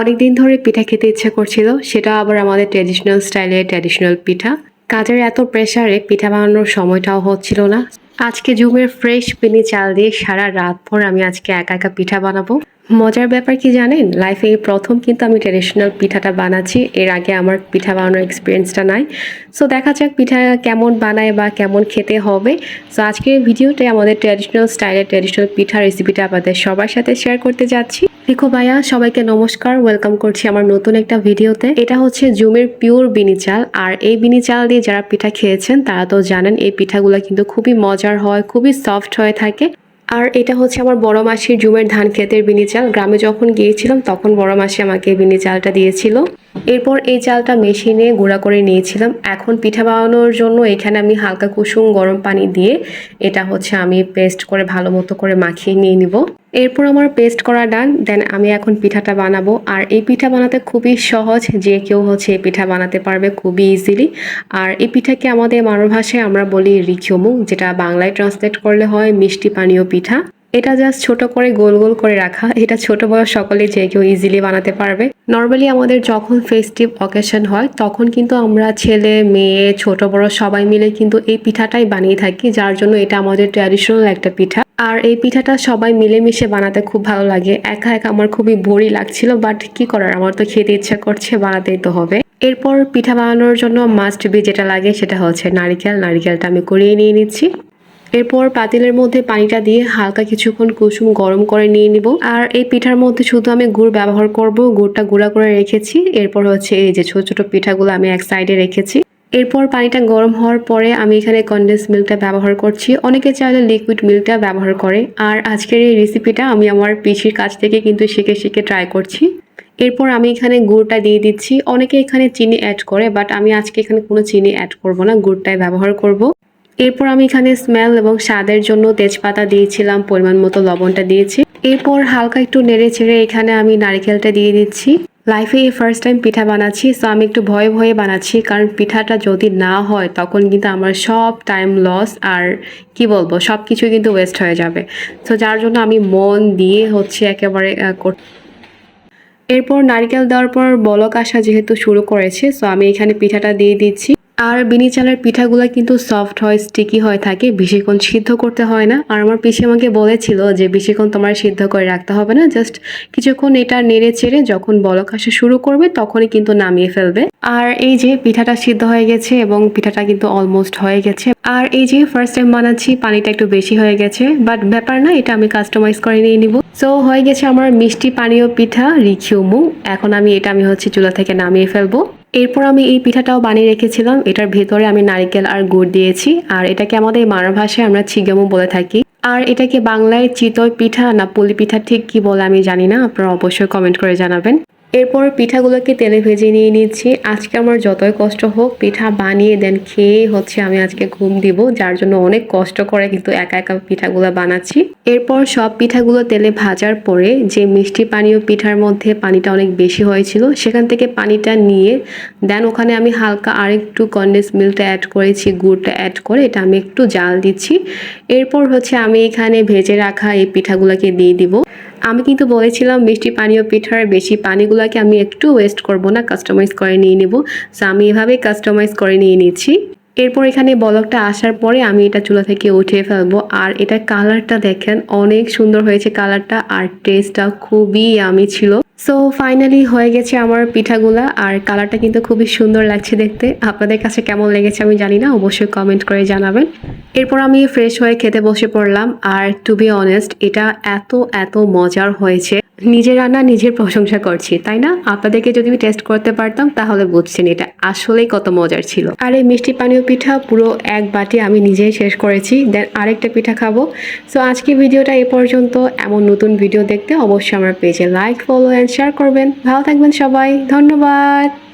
অনেকদিন ধরে পিঠা খেতে ইচ্ছা করছিল, সেটা আবার আমাদের ট্র্যাডিশনাল স্টাইলে ট্র্যাডিশনাল পিঠা। কাজের এত প্রেশারে পিঠা বানানোর সময়টাও হচ্ছিল না। আজকে জুমের ফ্রেশ পিনি চাল দিয়ে সারা রাত ভর আমি আজকে একা একা পিঠা বানাবো। মজার ব্যাপার কি জানেন? লাইফে প্রথম কিন্তু আমি ট্র্যাডিশনাল পিঠাটা বানাচ্ছি। এর আগে আমার পিঠা বানানোর এক্সপিরিয়েন্সটা নাই। সো দেখা যাক পিঠা কেমন বানায় বা কেমন খেতে হবে। সো আজকের ভিডিওতে আমাদের ট্র্যাডিশনাল স্টাইলের ট্র্যাডিশনাল পিঠা রেসিপিটা আপনাদের সবার সাথে শেয়ার করতে যাচ্ছি। রিকো ভাইয়া, সবাইকে নমস্কার। ওয়েলকাম করছি আমার নতুন একটা ভিডিওতে। এটা হচ্ছে জুমের পিওর বিনি চাল। আর এই বিনি চাল দিয়ে যারা পিঠা খেয়েছেন, তারা তো জানেন, এই পিঠাগুলো কিন্তু খুবই মজার হয়, খুবই সফট হয়ে থাকে। আর এটা হচ্ছে আমার বড় মাসির জুমের ধান ক্ষেতের বিনি চাল। গ্রামে যখন গিয়েছিলাম, তখন বড় মাসি আমাকে বিনি চালটা দিয়েছিল। এরপর এই চালটা মেশিনে গুঁড়া করে নিয়েছিলাম। এখন পিঠা বানানোর জন্য এখানে আমি হালকা কুসুম গরম পানি দিয়ে এটা হচ্ছে আমি পেস্ট করে ভালো মতো করে মাখিয়ে নিয়ে নিব। এরপর আমার পেস্ট করা ডান দেন আমি এখন পিঠাটা বানাবো। আর এই পিঠা বানাতে খুবই সহজ, যে কেউ হচ্ছে এই পিঠা বানাতে পারবে খুবই ইজিলি আর এই পিঠাকে আমাদের মানব ভাষায় আমরা বলি রিকিওমু, যেটা বাংলায় ট্রান্সলেট করলে হয় মিষ্টি পানীয় পিঠা। এটা জাস্ট ছোট করে গোল গোল করে রাখা। এটা ছোট বড় সকলে যে কেউ ইজিলি বানাতে পারবে। নর্মালি আমাদের যখন ফেস্টিভ অকেশন হয়, তখন কিন্তু আমরা ছেলে, মেয়ে, ছোট, বড় সবাই মিলে কিন্তু এই পিঠাটাই বানিয়ে থাকি, যার জন্য এটা আমাদের ট্র্যাডিশনাল একটা পিঠা। আর এই পিঠাটা সবাই মিলেমিশে বানাতে খুব ভালো লাগে। একা একা আমার খুবই বোরই লাগছিল বাট কি করার? আমার তো খেতে ইচ্ছা করছে, বানাতেই তো হবে। এরপর পিঠা বানানোর জন্য মাস্ট বি যেটা লাগে সেটা হচ্ছে নারিকেল। নারিকেলটা আমি করিয়ে নিয়ে নিচ্ছি। এরপর পাতিলের মধ্যে পানিটা দিয়ে হালকা কিছুক্ষণ কুসুম গরম করে নিয়ে নিব। আর এই পিঠার মধ্যে শুধু আমি গুড় ব্যবহার করব, গুড়টা গুঁড়া করে রেখেছি। এরপর হচ্ছে এই যে ছোট ছোট পিঠাগুলো আমি এক সাইডে রেখেছি। এরপর পানিটা গরম হওয়ার পরে আমি এখানে কন্ডেন্স মিল্কটা ব্যবহার করছি। অনেকে চাইলে লিকুইড মিল্কটা ব্যবহার করে। আর আজকের এই রেসিপিটা আমি আমার পিসির কাছ থেকে কিন্তু শিখে শিখে ট্রাই করছি। এরপর আমি এখানে গুড়টা দিয়ে দিচ্ছি। অনেকে এখানে চিনি অ্যাড করে বাট আমি আজকে এখানে কোনো চিনি অ্যাড করব না, গুড়টাই ব্যবহার করব। এরপর আমি এখানে স্মেল এবং স্বাদের জন্য তেজপাতা দিয়েছিলাম, পরিমাণ মতো লবণটা দিয়েছি। এরপর হালকা একটু নেড়ে চেড়ে এখানে আমি নারিকেলটা দিয়ে দিচ্ছি। লাইফে এই ফার্স্ট টাইম পিঠা বানাচ্ছি সো আমি একটু ভয়ে ভয়ে বানাচ্ছি, কারণ পিঠাটা যদি না হয়, তখন কিন্তু আমার সব টাইম লস আর কি বলব, সব কিছু কিন্তু ওয়েস্ট হয়ে যাবে। সো যার জন্য আমি মন দিয়ে হচ্ছে একেবারে এরপর নারকেল দেওয়ার পর বলক আসা যেহেতু শুরু করেছে সো আমি এখানে পিঠাটা দিয়ে দিচ্ছি। আর বিনি চালের পিঠাগুলো কিন্তু সফট হয় স্টিকি হয়ে, থাকে বেশিক্ষণ সিদ্ধ করতে হয় না। আর আমার পিসি আমাকে বলেছিল যে বেশিক্ষণ তোমার সিদ্ধ করে রাখতে হবে না জাস্ট কিছুক্ষণ এটা নেড়ে চেড়ে যখন বলক আসা শুরু করবে, তখনই কিন্তু নামিয়ে ফেলবে। আর এই যে পিঠাটা সিদ্ধ হয়ে গেছে এবং পিঠাটা কিন্তু অলমোস্ট হয়ে গেছে। আর এই যে ফার্স্ট টাইম বানাচ্ছি, পানিটা একটু বেশি হয়ে গেছে বাট ব্যাপার না, এটা আমি কাস্টমাইজ করে নিয়ে নিব। সো হয়ে গেছে আমার মিষ্টি পানীয় পিঠা রিখিউমু এখন আমি, এটা আমি হচ্ছে চুলা থেকে নামিয়ে ফেলব। এরপর আমি এই পিঠাটাও বানিয়ে রেখেছিলাম। এটার ভেতরে আমি নারিকেল আর গুড় দিয়েছি। আর এটাকে আমাদের মারা ভাষায় আমরা ছিগামু বলে থাকি। আর এটাকে বাংলায় চিতই পিঠা না পুলি পিঠা ঠিক কি বলে আমি জানি না। আপনারা অবশ্যই কমেন্ট করে জানাবেন। এরপর পিঠাগুলোকে তেলে ভেজে নিয়ে নিচ্ছি। আজকে আমার যতই কষ্ট হোক, পিঠা বানিয়ে দেন খেয়ে হচ্ছে আমি আজকে ঘুম দিব, যার জন্য অনেক কষ্ট করে কিন্তু একা একা পিঠাগুলো বানাচ্ছি। এরপর সব পিঠাগুলো তেলে ভাজার পরে যে মিষ্টি পানীয় পিঠার মধ্যে পানিটা অনেক বেশি হয়েছিল, সেখান থেকে পানিটা নিয়ে দেন, ওখানে আমি হালকা আরেকটু কন্ডেন্স মিল্কটা অ্যাড করেছি, গুড়টা অ্যাড করে, এটা আমি একটু জাল দিচ্ছি। এরপর হচ্ছে আমি এখানে ভেজে রাখা এই পিঠাগুলোকে দিয়ে দিব। আমি কিন্তু বলেছিলাম মিষ্টি পানীয় পিঠার বেশি পানিগুলোকে আমি একটু ওয়েস্ট করব না কাস্টমাইজ করে নিয়ে নেব। সো আমি এভাবে কাস্টমাইজ করে নিয়ে নিচ্ছি। এরপর এখানে বলকটা আসার পরে আমি এটা চুলা থেকে উঠিয়ে ফেলব। আর এটা কালারটা দেখেন, অনেক সুন্দর হয়েছে কালারটা আর টেস্টটা খুবই আমি ছিল। সো ফাইনালি হয়ে গেছে আমার পিঠাগুলা, আর কালারটা কিন্তু খুবই সুন্দর লাগছে দেখতে। আপনাদের কাছে কেমন লেগেছে আমি জানি না, অবশ্যই কমেন্ট করে জানাবেন। এরপর আমি ফ্রেশ হয়ে খেতে বসে পড়লাম, আর টু বি অনেস্ট এটা এত এত মজার হয়েছে। নিজের রান্না, নিজের প্রশংসা করছি, তাই না? আপনাদেরকে যদি আমি টেস্ট করতে পারতাম, তাহলে বুঝছেন এটা আসলেই কত মজার ছিল। আর এই মিষ্টি পানীয় পিঠা পুরো এক বাটি আমি নিজেই শেষ করেছি দেন আরেকটা পিঠা খাব। সো আজকে ভিডিওটা এ পর্যন্ত। এমন নতুন ভিডিও দেখতে অবশ্যই আমার পেজে লাইক ফলো অ্যান্ড শেয়ার করবেন। ভালো থাকবেন সবাই। ধন্যবাদ।